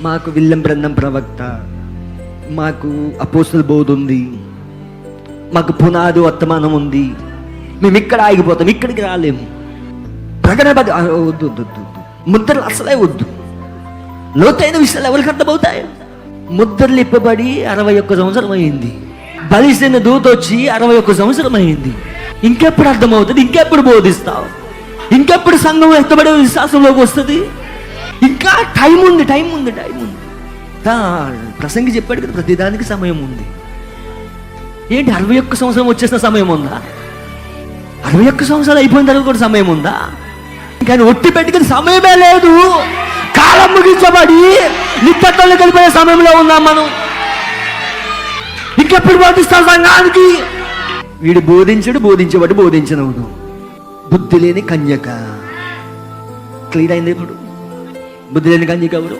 మాకు విల్లం బ్రంథం ప్రవక్త. మాకు అపోసల బోధ ఉంది. మాకు పునాది వర్తమానం ఉంది. మేము ఇక్కడ ఆగిపోతాం ఇక్కడికి రాలేము ప్రకటన వద్దు వద్దు వద్దు వద్దు. ముద్రలు అసలే వద్దు. లోతైన విషయాలు ఎవరికి అర్థమవుతాయి? ముద్రలు ఇప్పబడి అరవై ఒక్క సంవత్సరం అయింది. బలిసిన దూత వచ్చి అరవై ఒక్క సంవత్సరం అయింది. ఇంకెప్పుడు అర్థమవుతుంది? ఇంకెప్పుడు బోధిస్తావు? ఇంకెప్పుడు సంఘం ఎత్తబడే విశ్వాసంలోకి వస్తుంది? ఇంకా టైం ఉంది టైం ఉంది టైం ఉంది. ప్రసంగి చెప్పాడు కదా ప్రతిదానికి సమయం ఉంది. ఏంటి అరవై ఒక్క సంవత్సరం వచ్చేసిన సమయం ఉందా? అరవై ఒక్క సంవత్సరాలు అయిపోయిన తర్వాత కూడా సమయం ఉందా? కానీ ఒట్టి పెట్టుకుని సమయమే లేదు. కాలం ముగించబడి నిత్యత్వంలో కలిపే సమయంలో ఉన్నాం మనం. ఇంకెప్పుడు బోధిస్తాం సంఘానికి? వీడు బోధించడు బోధించబడి బోధించనవును. బుద్ధి లేని కన్యక. క్లియర్ అయింది ఇప్పుడు? బుద్ధి లేని కన్యక ఎవరు